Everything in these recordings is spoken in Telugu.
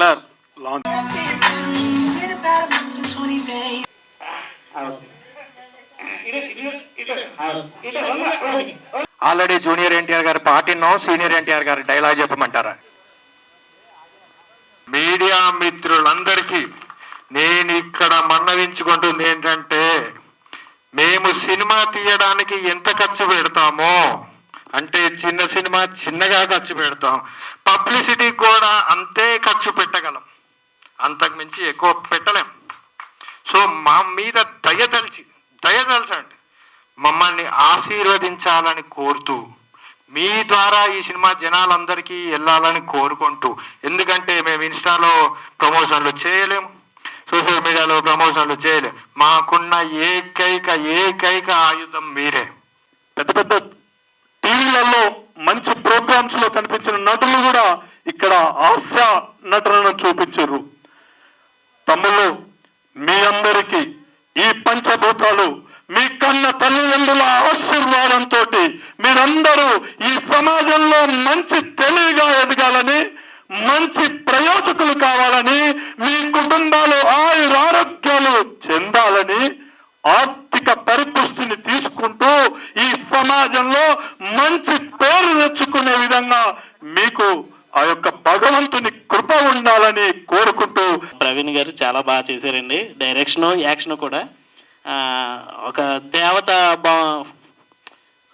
Trailer launch already junior NTR గారి పార్టీనో సీనియర్ ఎన్టీఆర్ గారి డైలాగ్ చెప్పమంటారా? మీడియా మిత్రులందరికీ నేను ఇక్కడ మన్నవించుకుంటుంది ఏంటంటే మేము సినిమా తీయడానికి ఎంత ఖర్చు పెడతామో అంటే చిన్న సినిమా చిన్నగా ఖర్చు పెడతాం. పబ్లిసిటీ కూడా అంతే ఖర్చు పెట్టగలం. అంతకుమించి ఎక్కువ పెట్టలేం. సో మా మీద దయదలిచి దయదలచండి మమ్మల్ని ఆశీర్వదించాలని కోరుతూ మీ ద్వారా ఈ సినిమా జనాలందరికీ వెళ్ళాలని కోరుకుంటూ ఎందుకంటే మేము ఇన్స్టాలో ప్రమోషన్లు చేయలేము సోషల్ మీడియాలో ప్రమోషన్లు చేయలేము మాకున్న ఏకైక ఏకైక ఆయుధం మీరే. పెద్ద పెద్ద టీవీలలో మంచి ప్రోగ్రామ్స్లో కనిపించిన నటులు కూడా ఇక్కడ హాస్య నటనను చూపించారు. తమ్ముళ్ళు మీ అందరికీ ఈ పంచభూతాలు మీ కన్న తల్లిదండ్రుల ఆశీర్వాదంతో మీరందరూ ఈ సమాజంలో మంచి తెలివిగా ఎదగాలని మంచి ప్రయోజకులు కావాలని మీ కుటుంబాలు ఆయురారోగ్యాలు చెందాలని ఆర్థిక పరిపుష్టిని తీసుకుంటూ ఈ సమాజంలో మంచి పేరు తెచ్చుకునే విధంగా మీకు ఆ యొక్క భగవంతుని కృప ఉండాలని కోరుకుంటూ ప్రవీణ్ గారు చాలా బాగా చేశారండి. డైరెక్షన్ యాక్షన్ కూడా. ఒక దేవత బా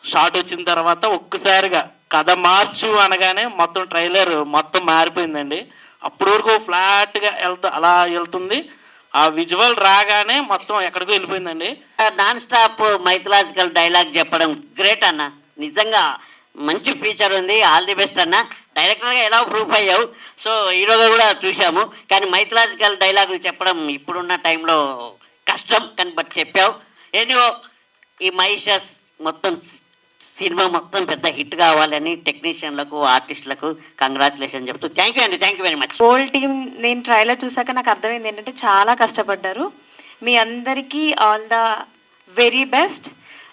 షాట్ వచ్చిన తర్వాత ఒక్కసారిగా కథ మార్చు అనగానే మొత్తం ట్రైలర్ మొత్తం మారిపోయిందండి. అప్పటి వరకు ఫ్లాట్గా వెళ్తా అలా వెళ్తుంది. ఆ విజువల్ రాగానే మొత్తం ఎక్కడికో వెళ్ళిపోయిందండి. నాన్ స్టాప్ మైథలాజికల్ డైలాగ్ చెప్పడం గ్రేట్ అన్న. నిజంగా మంచి ఫీచర్ ఉంది. ఆల్ ది బెస్ట్ అన్న. డైరెక్టర్గా ఎలా ప్రూఫ్ అయ్యావు? సో హీరోగా కూడా చూసాము కానీ మైథలాజికల్ డైలాగులు చెప్పడం ఇప్పుడున్న టైంలో కష్టం. కానీ బట్ చెప్పావు. ఎనివో ఈ మైషస్ మొత్తం సినిమా మొత్తం పెద్ద హిట్ కావాలని టెక్నీషియన్లకు ఆర్టిస్టులకు కంగ్రాచులేషన్ చెప్తూ థ్యాంక్ యూ అండి thank you very much. Whole team నేను ట్రైలర్ చూసాక నాకు అర్థమైంది ఏంటంటే చాలా కష్టపడ్డారు. మీ అందరికీ ఆల్ ద వెరీ బెస్ట్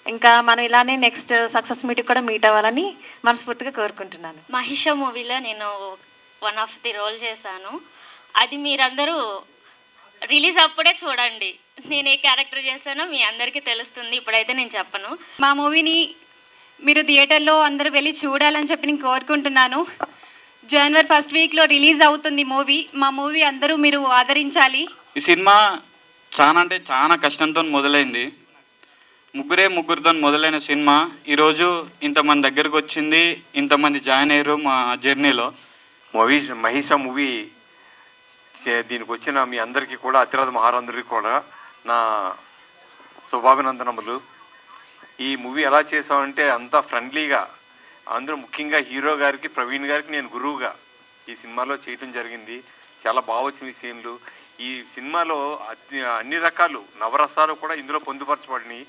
ఇంకా మనం ఇలానే నెక్స్ట్ సక్సెస్ మీట్ కూడా మీట్ అవ్వాలని మనస్ఫూర్తిగా కోరుకుంటున్నాను. మహిష మూవీలో నేను వన్ ఆఫ్ ది రోల్ చేశాను. అది మీరందరూ రిలీజ్ అప్పుడే చూడండి. నేను ఏ క్యారెక్టర్ చేశానో మీ అందరికీ తెలుస్తుంది. ఇప్పుడైతే నేను చెప్పను. మా మూవీని మీరు థియేటర్లో అందరూ వెళ్ళి చూడాలని చెప్పి నేను కోరుకుంటున్నాను. జనవరి ఫస్ట్ వీక్లో రిలీజ్ అవుతుంది మూవీ. మా మూవీ అందరూ మీరు ఆదరించాలి. ఈ సినిమా చాలా అంటే చాలా కష్టంతో మొదలైంది. ముగ్గురే ముగ్గురితో మొదలైన సినిమా. ఈరోజు ఇంతమంది దగ్గరకు వచ్చింది ఇంతమంది జాయిన్ అయ్యారు మా జర్నీలో. మూవీ మహిష మూవీ దీనికి వచ్చిన మీ అందరికీ కూడా అతిరథ మహారందరికీ కూడా నా శుభాభినందనములు. ఈ మూవీ ఎలా చేసామంటే అంతా ఫ్రెండ్లీగా అందరూ ముఖ్యంగా హీరో గారికి ప్రవీణ్ గారికి నేను గురువుగా ఈ సినిమాలో చేయటం జరిగింది. చాలా బాగా వచ్చింది సీన్లు. ఈ సినిమాలో అన్ని అన్ని రకాలు నవరసాలు కూడా ఇందులో పొందుపరచబడినాయి.